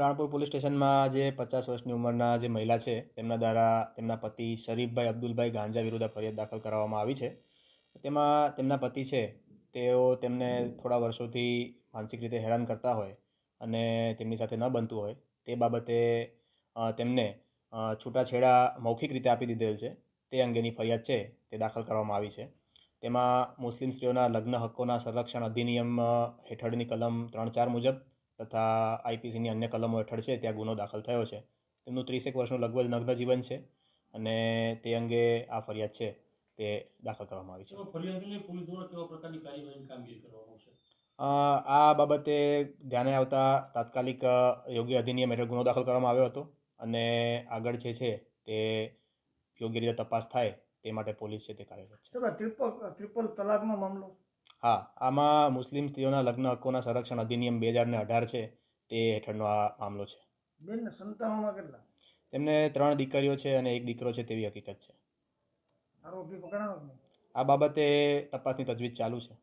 Ranpur police સ્ટેશનમાં જે પચાસ વર્ષની ઉંમરના જે મહિલા છે, તેમના દ્વારા તેમના પતિ શરીફભાઈ અબ્દુલભાઈ ગાંજા વિરુદ્ધ ફરિયાદ દાખલ કરવામાં આવી છે. તેમાં તેમના પતિ છે, તેઓ તેમને થોડા વર્ષોથી માનસિક રીતે હેરાન કરતા હોય અને તેમની સાથે ન બનતું હોય. તે બાબતે તેમને છૂટાછેડા મૌખિક રીતે આપી દીધેલ છે. તે અંગેની ફરિયાદ છે, તે દાખલ કરવામાં આવી છે. તેમાં મુસ્લિમ સ્ત્રીઓના લગ્ન હક્કોના સંરક્ષણ અધિનિયમ હેઠળની કલમ ત્રણ ચાર મુજબ તથા આઈપીસીની અન્ય કલમો હેઠળ છે ત્યાં ગુનો દાખલ થયો છે. તેમનું ત્રીસેક વર્ષનું લગભગ નગ્ન જીવન છે અને તે અંગે આ ફરિયાદ છે તે દાખલ કરવામાં આવી છે. આ બાબતે ધ્યાને આવતા તાત્કાલિક યોગ્ય અધિનિયમ હેઠળ ગુનો દાખલ કરવામાં આવ્યો હતો અને આગળ જે છે તે યોગ્ય રીતે તપાસ થાય તે માટે પોલીસ છે તે કાર્યરત છે. ટ્રિપલ તલાકનો મામલો? હા આમાં મુસ્લિમ સ્ત્રીઓના લગ્ન હકોના સંરક્ષણ અધિનિયમ બે હજાર અઢાર છે તે હેઠળનો આ મામલો છે. બેન સંતાનોમાં કેટલા? તેમને ત્રણ દીકરીઓ છે અને એક દીકરો છે તેવી હકીકત છે. આરોપી પકડાણો આ બાબતે તપાસની તજવીજ ચાલુ છે.